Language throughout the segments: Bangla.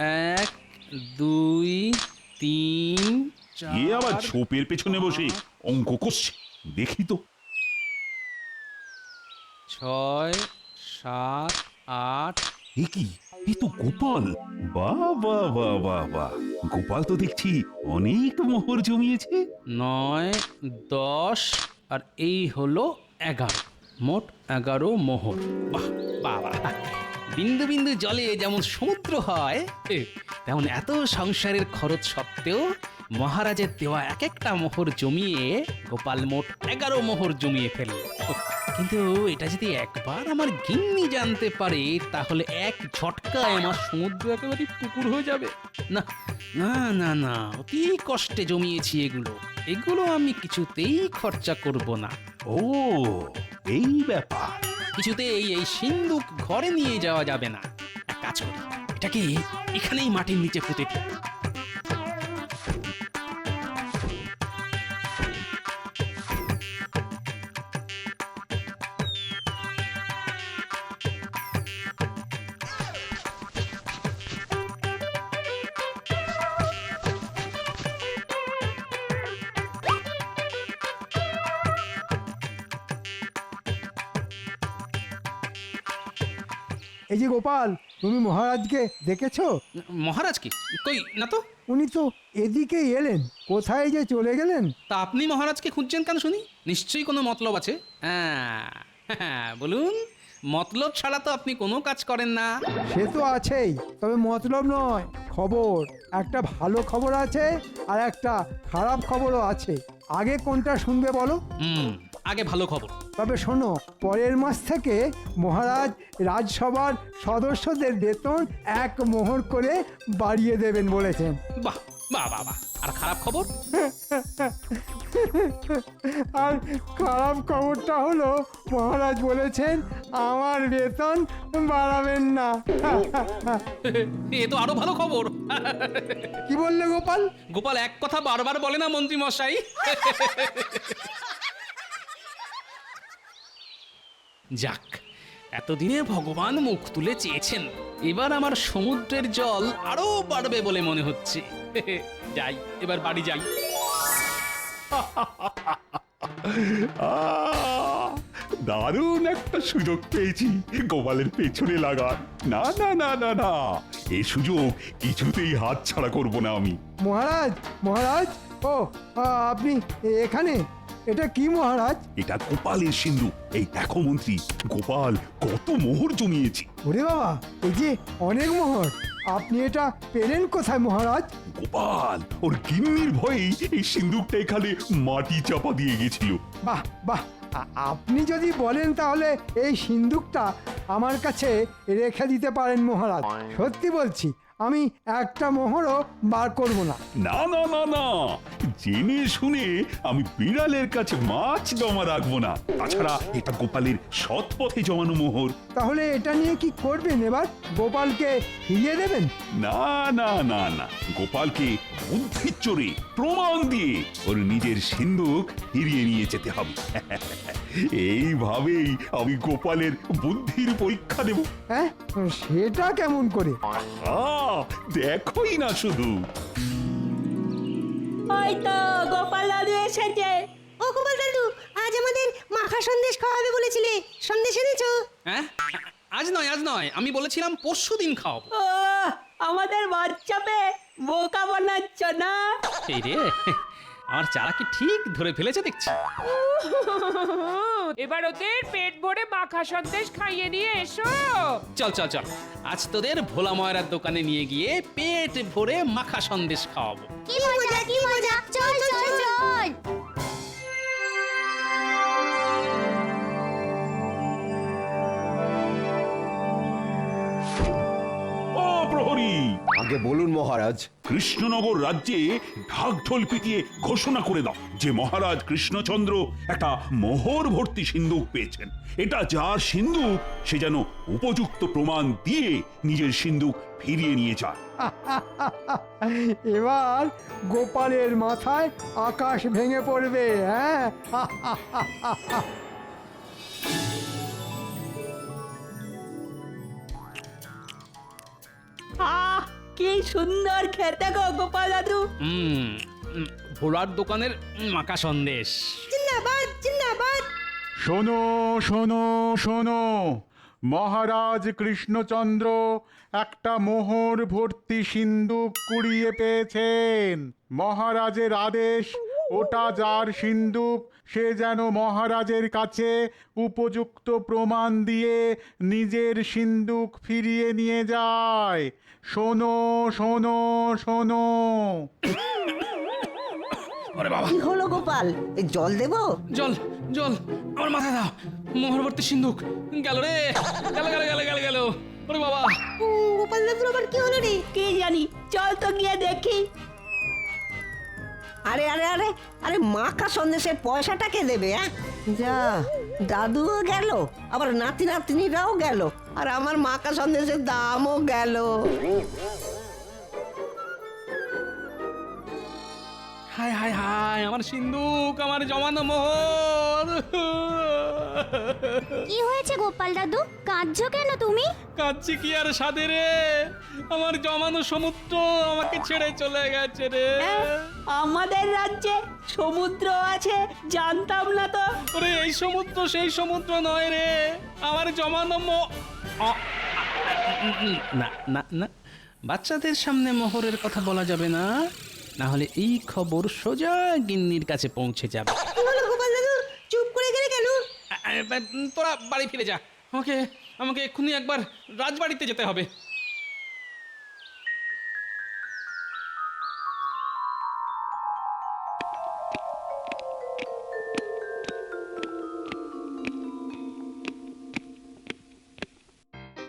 এক দুই তিন এ আবার চার ছোপের পেছনে বসে অঙ্ক করছে। দেখি তো। ছয় সাত আট। এ কি? এ তো গোপাল। বাহ বাহ বাহ বাহ বাহ। গোপাল তো দেখছি অনেক মোহর জমিয়েছে। নয় দশ আর এই হলো এগারো। মোট এগারো মোহর। বাহ বাবা বিন্দু বিন্দু জলে যেমন সমুদ্র হয় তেমন এত সংসারের খরচ সত্ত্বেও মহারাজের দেওয়া এক একটা মোহর জমিয়ে গোপাল মোট এগারো মোহর জমিয়ে ফেলল। কিন্তু এটা যদি একবার আমার গিন্নি জানতে পারে, তাহলে এক ঝটকায় আমার সমুদ্র একেবারে পুকুর হয়ে যাবে। না না না না, অতি কষ্টে জমিয়েছি এগুলো। এগুলো আমি কিছুতেই খরচা করব না। ও, এই ব্যাপার। কিছুতেই এই সিন্দুক ঘরে নিয়ে যাওয়া যাবে না। এক কাজ করি, এটাকে এখানেই মাটির নিচে পুঁতে দিই এই যে গোপাল তুমি মহারাজকে দেখেছ? মহারাজ কি? কই না তো? উনি তো এদিকেই এলেন। কোথায় যে চলে গেলেন? তা আপনি মহারাজকে খুঁজছেন কেন শুনি? নিশ্চয়ই কোনো মতলব আছে। হ্যাঁ হ্যাঁ, বলুন মতলব ছাড়া তো আপনি কোনো কাজ করেন না। সে তো আছেই তবে মতলব নয় খবর। একটা ভালো খবর আছে আর একটা খারাপ খবরও আছে। আগে কোনটা শুনবে বলো? হুম আগে ভালো খবর। তবে শোনো পরের মাস থেকে মহারাজ রাজসভার সদস্যদের বেতন এক মোহর করে বাড়িয়ে দেবেন বলেছেন। বাহ বাহ বাহ বাহ। আর খারাপ খবর? আর খারাপ খবরটা হলো মহারাজ বলেছেন আমার বেতন বাড়াবেন না। এ তো আরও ভালো খবর। কি বললে গোপাল? গোপাল এক কথা বারবার বলে না মন্ত্রী মশাই। যাক এতদিনে ভগবান মুখ তুলে চেয়েছেন। এবার আমার সমুদ্রের জল আরও বাড়বে বলে মনে হচ্ছে। যাই এবার বাড়ি যাই। দারুণ একটা সুযোগ পেয়েছি গোপালের পেছনে লাগার। না না না না না এ সুযোগ কিছুতেই হাত ছাড়া করব না আমি। মহারাজ মহারাজ ও আপনি এখানে? এটা কি মহারাজ? এটা গোপালের সিন্ধু। এই দেখো মন্ত্রী গোপাল কত মোহর জমিয়েছে। ওরে বাবা এই যে অনেক মোহর। আপনি এটা পেলেন কোথায় মহারাজ? গোপাল ওর গিন্নির ভয়েই এই সিন্ধুকটা এখানে মাটি চাপা দিয়ে গেছিল। বাহ বাহ। আ- আপনি যদি বলেন তাহলে এই সিন্দুকটা আমার কাছে রেখে দিতে পারেন মহারাজ। সত্যি বলছি আমি একটা মোহরও বার করব না। না না না না। জেনে শুনে আমি বিড়ালের কাছে মাছ জমা রাখব না। তাছাড়া এটা গোপালের সৎ পথে জমানো মোহর। তাহলে এটা নিয়ে কি করবেন এবার? গোপালকে ফিরিয়ে দেবেন? না না না না। গোপালকে বুদ্ধির চোরে প্রমাণ দিয়ে ওর নিজের সিন্ধুক ফিরিয়ে নিয়ে যেতে হবে। এইভাবেই আমি গোপালের বুদ্ধির পরীক্ষা দেব। হ্যাঁ সেটা কেমন করে? আহ, দেখোই না শুধু। ওই তো গোপাল দাদু এসেছে। ও গোপাল দাদু আজ আমাদের মাখা সন্দেশ খাওয়াবে বলেছিলে। সন্দেশ এনেছো? হ্যাঁ? আজ নয় আজ নয়। আমি বলেছিলাম পরশু দিন খাওয়াবো। ও আমাদের বাচ্চা পেয়ে বোকা বানাচ্ছ না? এই রে আমার চারা কি ঠিক ধরে ফেলেছে দেখছি। এবার ওদের পেট ভরে মাখা সন্দেশ খাইয়ে নিয়ে এসো। চল চল চল। আজ তোদের ভোলা ময়রার দোকানে নিয়ে গিয়ে পেট ভরে মাখা সন্দেশ খাওয়াবো। কি মজা কি মজা। চল চল চল। আগে বলুন মহারাজ। কৃষ্ণনগর রাজ্যে ঢাকঢোল পিটিয়ে ঘোষণা করে দাও যে মহারাজ কৃষ্ণচন্দ্র একটা মোহর ভর্তি সিন্ধুক পেয়েছেন। এটা যার সিন্ধুক সে যেন উপযুক্ত প্রমাণ দিয়ে নিজের সিন্ধুক ফিরিয়ে নিয়ে যায়। এবার গোপালের মাথায় আকাশ ভেঙে পড়বে হ্যাঁ? কি সুন্দর খেতে গো গোপাল দাদু। হুম ভোলার দোকানের মাকা সন্দেশ। জিন্দাবাদ জিন্দাবাদ। শোনো শোনো শোনো মহারাজ কৃষ্ণচন্দ্র একটা মোহর ভর্তি সিন্দুক কুড়িয়ে পেয়েছেন। মহারাজের আদেশ ওটা যার সিন্দুক সে যেন মহারাজের কাছে উপযুক্ত প্রমাণ দিয়ে নিজের সিন্দুক ফিরিয়ে নিয়ে যায়। শোনো শোনো শোনো। কি হলো গোপাল? এই জল দেবো? জল জল। আমার মাথায় দাও। মোহরবর্তী সিন্ধুক গেল রে। গেল গেল গেল গেল গেল। ওরে বাবা। গোপাল দাদুর আবার কি হলো রে? কি জানি। চল তো গিয়ে দেখি। আরে আরে আরে আরে, মাখা সন্দেশের পয়সাটা কে দেবে হ্যাঁ? যা, দাদুও গেল, আবার নাতি নাতনিরাও গেল, আর আমার মাখা সন্দেশের দামও গেল। হায় হায় হায়, আমার সিন্ধুক, আমার জমানো মোহর। কি হয়েছে গোপাল দাদু? কাঁদছো কেন তুমি? কাঁদছি কি আর সাদে রে? আমার জমানো সমুদ্র আমাকে ছেড়ে চলে গেছে রে। আমাদের রাজ্যে সমুদ্র আছে জানতাম না তো। ওরে এই সমুদ্র সেই সমুদ্র নয় রে। আমার জমানো মো না না না। বাচ্চাদের সামনে মোহরের কথা বলা যাবে না। না হলে এই খবর সোজা গিন্নির কাছে পৌঁছে যাবে কি হলো গোপাল দাদু চুপ করে গেলে কেন আ, আ, তোরা বাড়ি ফিরে যা। আমাকে আমাকে এক্ষুনি একবার রাজবাড়িতে যেতে হবে।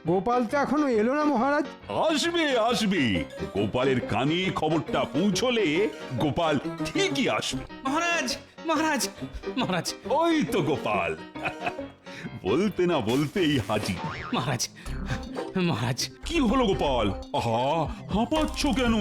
গোপাল তো এখনও এলো না মহারাজ? আসবে আসবে। গোপালের কানে খবরটা পৌঁছলে গোপাল ঠিকই আসবে। মহারাজ মহারাজ মহারাজ। ওই তো গোপাল। বলতে না বলতেই হাজির। মহারাজ মহারাজ। কি হলো গোপাল? আহা হাঁপাচ্ছ কেন?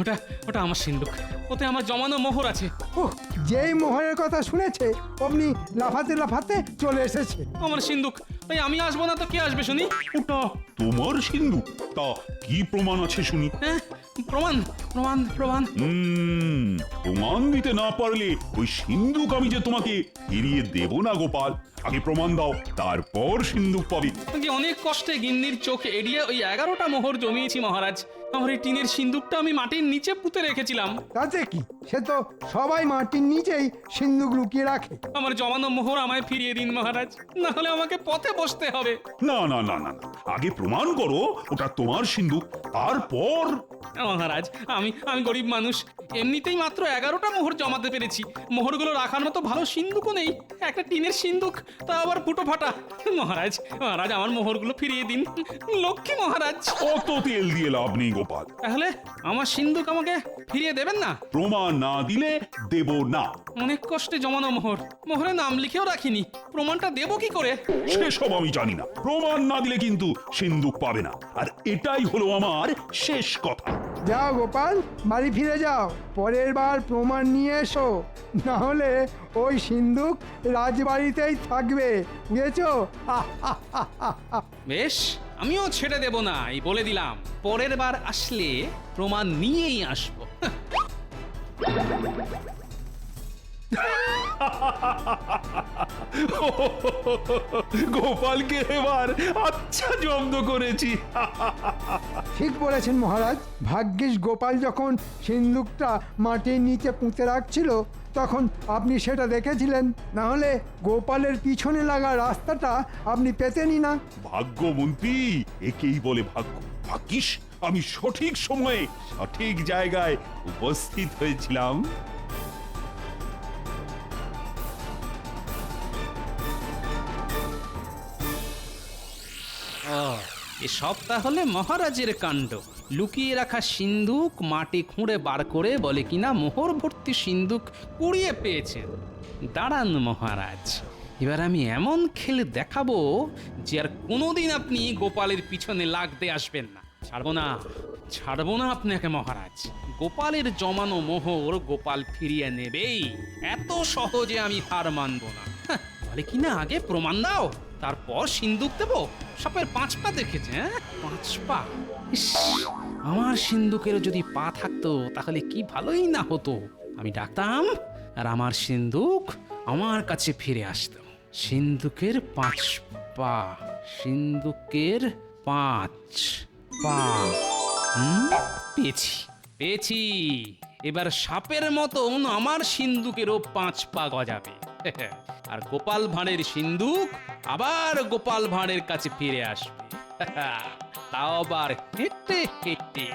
ওটা ওটা আমার সিন্ধুক ওতে আমার জমানো মোহর আছে। ওহ যেই মোহরের কথা শুনেছে অমনি লাফাতে লাফাতে চলে এসেছে। আমার সিন্ধুক তাই আমি আসব না তো কে আসবে শুনি? ওটা তোমার সিন্ধু তা কি প্রমাণ আছে শুনি? হ্যাঁ প্রমাণ প্রমাণ প্রমাণ। হুম প্রমাণ দিতে না পারলে ওই সিন্ধুক আমি যে তোমাকে ফিরিয়ে দেব না গোপাল আগে প্রমাণ দাও তারপর সিন্ধুক পাবে। যে অনেক কষ্টে গিন্নির চোখ এড়িয়ে ওই এগারোটা মোহর জমিয়েছি মহারাজ। আমার এই টিনের সিন্ধুকটা আমি মাটির নিচে পুঁতে রেখেছিলাম। তাতে কি? সে তো সবাই মাটির নিচেই সিন্ধুক লুকিয়ে রাখে। আমার জমানো মোহর আমায় ফিরিয়ে দিন মহারাজ। না হলে আমাকে পথে বসতে হবে। না না না না না। আগে প্রমাণ করো ওটা তোমার সিন্ধুক তারপর মহারাজ আমি আমি গরিব মানুষ। এমনিতেই মাত্র এগারোটা মোহর জমাতে পেরেছি। মোহরগুলো রাখার মতো ভালো সিন্ধুকও নেই। একটা টিনের সিন্ধুক তা আবার ফুটো ফাটা। মহারাজ মহারাজ আমার মোহরগুলো ফিরিয়ে দিন। লক্ষ্মী মহারাজ। অত তেল দিয়ে লাভ নেই গোপাল। তাহলে আমার সিন্ধুক আমাকে ফিরিয়ে দেবেন না? প্রমাণ না দিলে দেব না। অনেক কষ্টে জমানো মোহর। মোহরে নাম লিখেও রাখিনি। প্রমাণটা দেবো কি করে? সেসব আমি জানি না। প্রমাণ না দিলে কিন্তু সিন্ধুক পাবে না। আর এটাই হলো আমার শেষ কথা। যাও গোপাল বাড়ি ফিরে যাও। পরের বার প্রমাণ নিয়ে এসো। না হলে ওই সিন্ধুক রাজবাড়িতেই থাকবে। বুঝেছ? বেশ আমিও ছেড়ে দেব না এই বলে দিলাম। পরের বার আসলে প্রমাণ নিয়েই আসব। গোপালকে এবার আচ্ছা জব্দ করেছি। ঠিক বলেছেন মহারাজ। ভাগ্যিস গোপাল যখন সিন্দুকটা মাটির নিচে পুঁতে রাখছিল, তখন আপনি সেটা দেখেছিলেন। না হলে গোপালের পিছনে লাগা রাস্তাটা আপনি পেতেনই না। ভাগ্য মন্ত্রী, একেই বলে ভাগ্য। ভাগ্যিস, আমি সঠিক সময়ে সঠিক জায়গায় উপস্থিত হয়েছিলাম। এসব তাহলে মহারাজের কাণ্ড। লুকিয়ে রাখা সিন্ধুক মাটি খুঁড়ে বার করে বলে কিনা মোহর ভর্তি সিন্ধুক কুড়িয়ে পেয়েছেন দাঁড়ান মহারাজ এবার আমি এমন খেলে দেখাবো যে আর কোনোদিন আপনি গোপালের পিছনে লাগতে আসবেন না। ছাড়বো না ছাড়বো না আপনাকে মহারাজ। গোপালের জমানো মোহর গোপাল ফিরিয়ে নেবেই। এত সহজে আমি হার মানবো না। হাহ, বলে কিনা আগে প্রমাণ দাও। তারপর সিন্দুক দেবো? সাপের পাঁচ পা দেখেছে হ্যাঁ? পাঁচ পা। আমার সিন্ধুকেরও যদি পা থাকতো, তাহলে কি ভালোই না হতো। আমি ডাকতাম, আর আমার সিন্ধুক আমার কাছে ফিরে আসতো। সিন্ধুকের পাঁচ পা সিন্ধুকের পাঁচ পা। হুম? পেয়েছি পেয়েছি। এবার সাপের মতন আমার সিন্ধুকেরও পাঁচ পা গজাবে। আর গোপাল ভাঁড়ের সিন্ধুক আবার গোপাল ভাঁড়ের কাছে ফিরে আসবে তাও আবার হেঁটে হেঁটে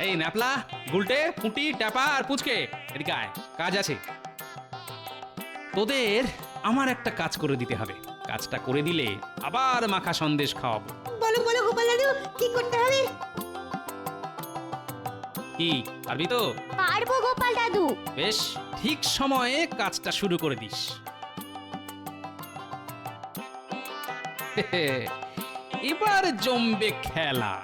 এই ন্যাপলা গুলটে ফুটি ট্যাপা আর পুচকে এদিকে কাজ আছে তোদের আমার একটা কাজ করে দিতে হবে। কাজটা করে দিলে আবার মাখা সন্দেশ খাওয়াবো। বলো বলো গোপাল দাদু কি করতে হবে? কি পারবি তো? পারব গোপাল দাদু। বেশ ঠিক সময়ে কাজটা শুরু করে দিস। এবার জমবে খেলা।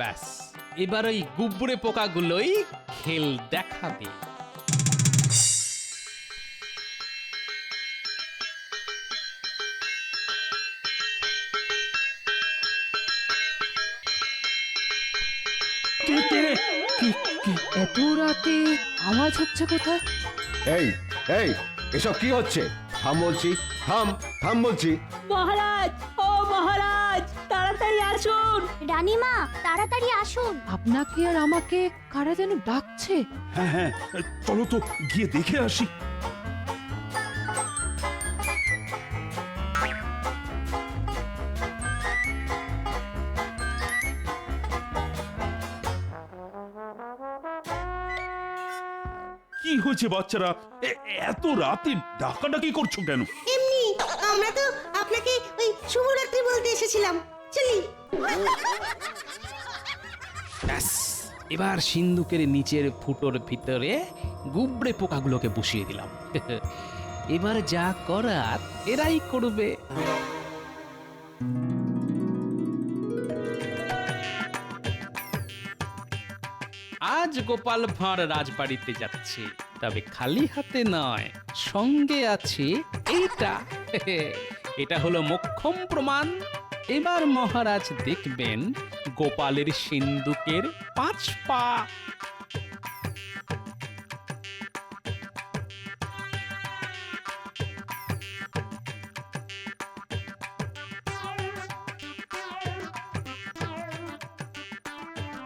ব্যাস এবার ওই গুবরে পোকাগুলোই খেল দেখাবে। এত রাতে আওয়াজ হচ্ছে কোথায়? এই এই এসব কি হচ্ছে? থাম বলছি থাম থাম বলছি। মহারাজ ও মহারাজ! তাড়াতাড়ি আসুন। রানীমা তাড়াতাড়ি আসুন। আপনাকে আর আমাকে কারা যেন ডাকছে? হ্যাঁ হ্যাঁ চলো তো গিয়ে দেখে আসি। কি হয়েছে বাচ্চারা? এত রাতে ডাকাডাকি করছ কেন? এমনি আমরা তো আপনাকে ওই শুভরাত্রি বলতে এসেছিলাম। চলি ব্যাস, এবার সিন্ধুকের নিচের ফুটোর ভিতরে গুবরে পোকাগুলোকে বসিয়ে দিলাম। এবার যা করার এরাই করবে। আজ গোপাল ভাঁড় রাজবাড়িতে যাচ্ছে, তবে খালি হাতে নয়, সঙ্গে আছে এইটা এটা হলো মোক্ষম প্রমাণ। এবার মহারাজ দেখবেন গোপালের সিন্ধুকের পাঁচ পা।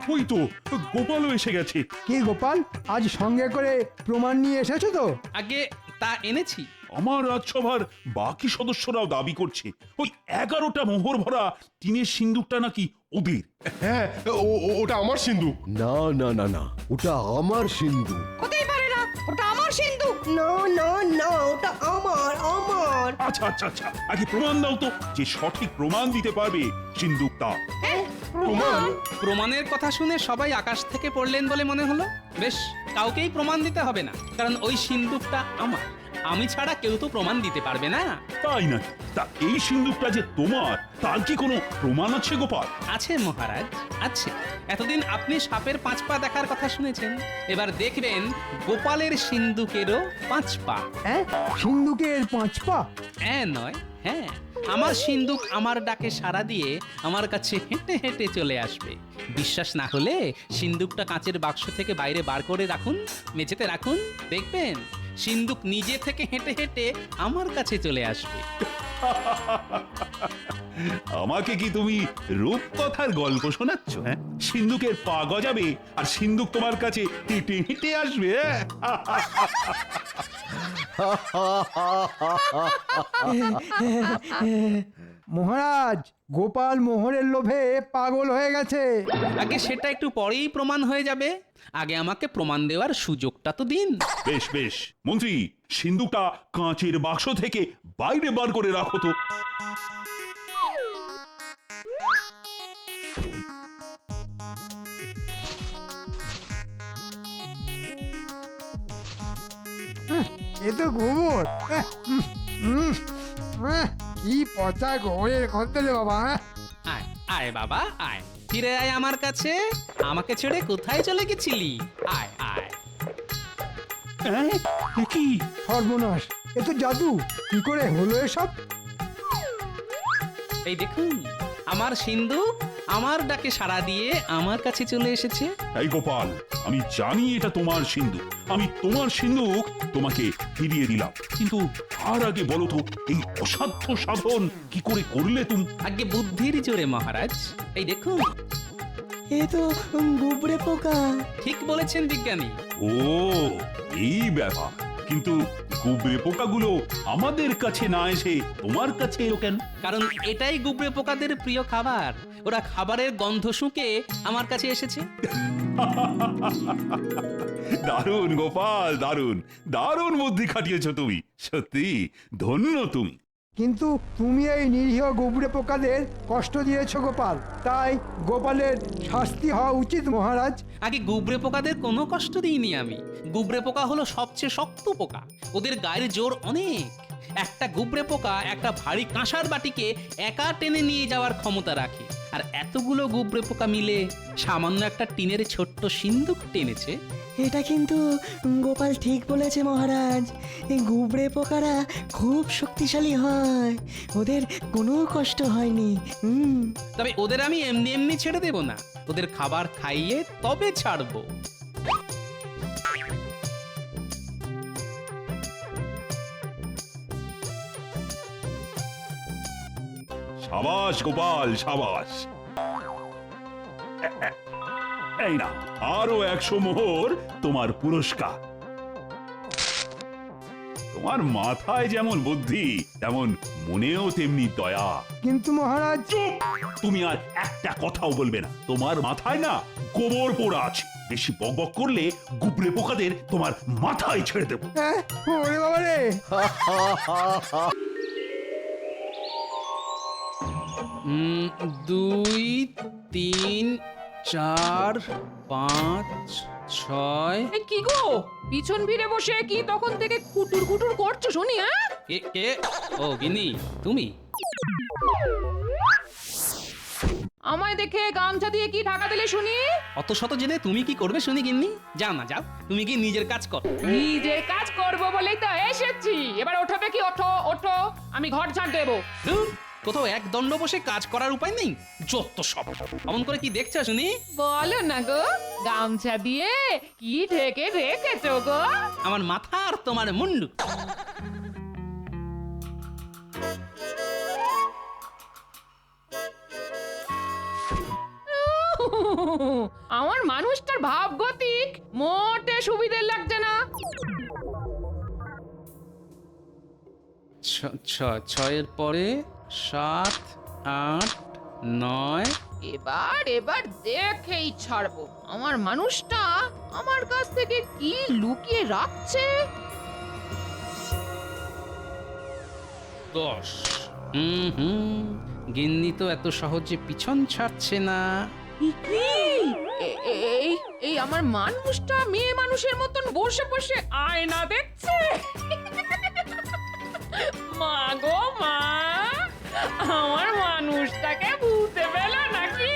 ওই তো গোপালও এসে গেছে। কি গোপাল? আজ সঙ্গে করে প্রমাণ নিয়ে এসেছ তো? আগে তা এনেছি। আমার রাজসভার বাকি সদস্যরাও দাবি করছে। ওই এগারোটা মোহর ভরা টিনের সিন্দুকটা নাকি ওদের? হ্যাঁ ও- ও- ওটা আমার সিন্ধু না না না না ওটা আমার সিন্ধু হতেই পারে না? ওটা আমার সিন্ধু না না না ওটা আমার আমার। আচ্ছা আচ্ছা আচ্ছা আগে প্রমাণ দাও তো যে সঠিক প্রমাণ দিতে পারবে সিন্দুকটা। প্রমাণ। প্রমাণের কথা শুনে সবাই আকাশ থেকে পড়লেন বলে মনে হলো? বেশ কাউকেই প্রমাণ দিতে হবে না কারণ ওই সিন্দুকটা আমার। আমি ছাড়া কেউ তো প্রমাণ দিতে পারবে না। তাই নাকি? তা এই সিন্দুকটা যে তোমার তার কি কোনো প্রমাণ আছে গোপাল? আছে মহারাজ আছে। এতদিন আপনি সাপের পাঁচ পা দেখার কথা শুনেছেন। এবার দেখবেন গোপালের সিন্ধুকেরও পাঁচ পা। হ্যাঁ? সিন্ধুকের পাঁচ পা? হ্যাঁ নয় হ্যাঁ। আমার সিন্ধুক আমার ডাকে সাড়া দিয়ে আমার কাছে হেঁটে হেঁটে চলে আসবে। বিশ্বাস না হলে সিন্ধুকটা কাঁচের বাক্স থেকে বাইরে বার করে রাখুন মেঝেতে রাখুন দেখবেন সিন্ধুক নিজে থেকে হেঁটে হেঁটে আমার কাছে চলে আসবে আমাকে কি তুমি রূপকথার গল্প শোনাচ্ছ হ্যাঁ সিন্ধুকের পা গজাবে আর সিন্ধুক তোমার কাছে হেঁটে হেঁটে আসবে হ্যাঁ? মহারাজ গোপাল মোহরের লোভে পাগল হয়ে গেছে। আগে সেটা একটু পরেই প্রমাণ হয়ে যাবে। আগে আমাকে প্রমাণ দেওয়ার সুযোগটা তো দিন। বেশ বেশ। মন্ত্রী সিন্ধুকটা কাঁচের বাক্স থেকে বাইরে বার করে রাখো তো। এ তো গোবর। কি পচা গোবরের গন্ধ রে বাবা হ্যাঁ? আয় আয় বাবা আয়। ফিরে আয় আমার কাছে। আমাকে ছেড়ে কোথায় চলে গেছিলি? আয় আয়। হ্যাঁ? এ কি? সর্বনাশ। এ তো জাদু। কি করে হলো এসব? এই দেখুন আমার সিন্ধু আমার ডাকে সাড়া দিয়ে আমার কাছে চলে এসেছে। এই গোপাল আমি জানি এটা তোমার সিন্ধু। আমি তোমার সিন্ধুক তোমাকে ফিরিয়ে দিলাম। কিন্তু তার আগে বলো তো এই অসাধ্য সাধন কি করে করলে তুমি? আগে বুদ্ধির জোরে মহারাজ। এই দেখুন। এ তো গুবড়ে পোকা। ঠিক বলেছেন বিজ্ঞানী। ও এই ব্যাপার। কিন্তু গুবরে পোকাগুলো আমাদের কাছে না এসে তোমার কাছে এলো কেন? কারণ এটাই গুবরে পোকাদের প্রিয় খাবার। ওরা খাবারের গন্ধ শুঁকে আমার কাছে এসেছে। দারুণ গোপাল দারুণ। দারুণ বুদ্ধি খাটিয়েছো তুমি। সত্যি ধন্য তুমি। কিন্তু তুমি এই নিরীহ গুবড়ে পোকাদের কষ্ট দিয়েছ, গোপাল। তাই গোপালের শাস্তি হওয়া উচিত, মহারাজ। আগে গুবরে পোকাদের কোনো কষ্ট দিইনি আমি। গুবরে পোকা হলো সবচেয়ে শক্ত পোকা। ওদের গায়ের জোর অনেক। একটা গুবরে পোকা একটা ভারী কাঁসার বাটিকে একা টেনে নিয়ে যাওয়ার ক্ষমতা রাখে। আর এতগুলো গুবরে পোকা মিলে সামান্য একটা টিনের ছোট্ট সিন্দুক টেনেছে। এটা কিন্তু গোপাল ঠিক বলেছে মহারাজ। এই গুবড়ে পোকারা খুব শক্তিশালী হয়। ওদের কোনো কষ্ট হয়নি হুম। তবে ওদের আমি এমনি এমনি ছেড়ে দেব না। ওদের খাবার খাইয়ে তবে ছাড়বো। সাবাস গোপাল সাবাস। এই না আরও একশো মোহর তোমার পুরস্কার। তোমার মাথায় যেমন বুদ্ধি তেমন মনেও তেমনি দয়া। কিন্তু মহারাজ চুপ! তুমি আর একটা কথাও বলবে না। তোমার মাথায় না গোবর পোড়া আছে। বেশি বকবক করলে গুবরে পোকাদের তোমার মাথায় ছেড়ে দেবো। হ্যাঁ ওরে বাবা রে। উম, দুই তিন চার পাঁচ ছয়। এ কি গো? পিছন ফিরে বসে কি তখন থেকে কুটুর কুটুর করছ শুনি হ্যাঁ? কে কে? ও গিনি তুমি? আমায় দেখে গামছা দিয়ে কি ঢাকা দিলে শুনি? অত শত জেনে তুমি কি করবে শুনি গিন্নি? যাও না যাও। তুমি কি নিজের কাজ কর। নিজের কাজ করব বলেই তো এসেছি। এবার ওঠবে কি ওঠো ওঠো। আমি ঘর ঝাড় দেবো। ধুর, কোথাও এক দণ্ড বসে কাজ করার উপায় নেই যত সব। অমন করে কি দেখছ শুনি? বলো না গো গামছা দিয়ে কি ঢেকে রেখেছো গো? আমার মাথা আর তোমার মুন্ডু। আমার মানুষটার ভাব গতিক মোটে সুবিধে লাগছে না। ছ- ছ- ছয়ের পরে সাত আট নয়। এবার এবার দেখেই ছাড়বো। আমার মানুষটা আমার কাছ থেকে কি লুকিয়ে রাখছে? দশ। হুম হুম। গিন্নি তো এত সহজে পিছন ছাড়ছে না। এ এই এই আমার মানুষটা মেয়ে মানুষের মতন বসে বসে আয়না দেখছে? মা গো মা। আমার মানুষটাকে ভূতে পেল নাকি?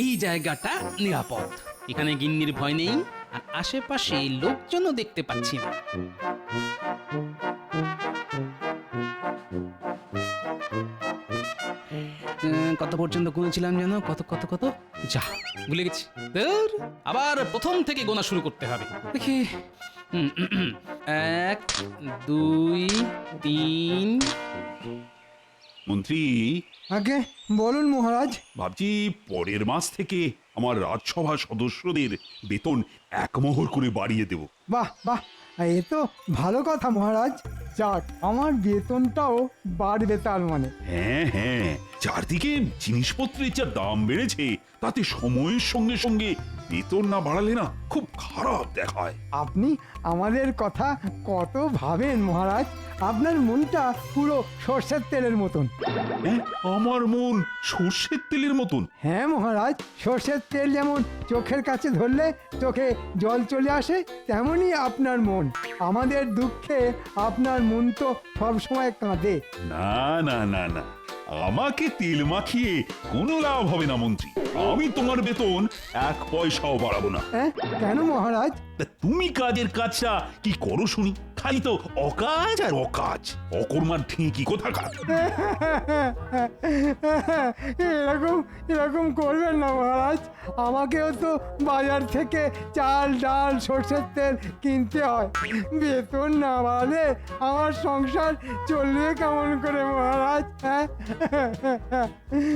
এই জায়গাটা নিরাপদ। এখানে গিন্নির ভয় নেই, আর আশেপাশে লোকজনও দেখতে পাচ্ছি না। কত পর্যন্ত গুনেছিলাম যেন? কত কত কত? যা ভুলে গেছি। ধুর, আবার প্রথম থেকে গোনা শুরু করতে হবে। দেখি। এক দুই তিন। মন্ত্রী। আগে বলুন মহারাজ। ভাবছি পরের মাস থেকে আমার রাজসভা সদস্যদের বেতন এক মোহর করে বাড়িয়ে দেব। বাহ বাহ। এ তো ভালো কথা মহারাজ। যাক আমার বেতনটাও বাড়বে তার মানে। হ্যাঁ হ্যাঁ। চারদিকে জিনিসপত্রের যা দাম বেড়েছে তাতে সময়ের সঙ্গে সঙ্গে বেতন না বাড়ালে না খুব খারাপ দেখায়। আপনি আমাদের কথা কত ভাবেন মহারাজ? আপনার মনটা পুরো সর্ষের তেলের মতন। হ্যাঁ আমার মন সর্ষের তেলের মতন। হ্যাঁ মহারাজ সর্ষের তেল যেমন চোখের কাছে ধরলে চোখে জল চলে আসে তেমনই আপনার মন। আমাদের দুঃখে আপনার মন তো সবসময় কাঁদে। না না না না। আমাকে তেল মাখিয়ে কোনো লাভ হবে না মন্ত্রী। আমি তোমার বেতন এক পয়সাও বাড়াবো না। হ্যাঁ? কেন মহারাজ? তা তুমি কাজের কাজটা কি করো শুনি। খালি তো অকাজ আর অকাজ। অকর্মার ঠিকই কোথাকার। এরকম এরকম করবেন না মহারাজ। আমাকেও তো বাজার থেকে চাল ডাল সর্ষের তেল কিনতে হয়। বেতন না বাড়ালে আমার সংসার চলবে কেমন করে মহারাজ হ্যাঁ?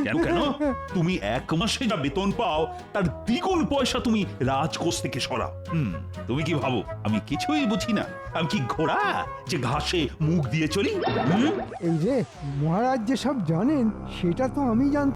কেন কেন? তুমি এক মাসে যা বেতন পাও তার দ্বিগুণ পয়সা তুমি রাজকোষ থেকে সরা হুম তুমি কি ভাবো? আমি কিছুই বুঝি না। আমি কি ঘোড়া যে ঘাসে মুখ দিয়ে চলি এই যে মহারাজ যে সব জানেন, সেটা তো আমি জানতাম।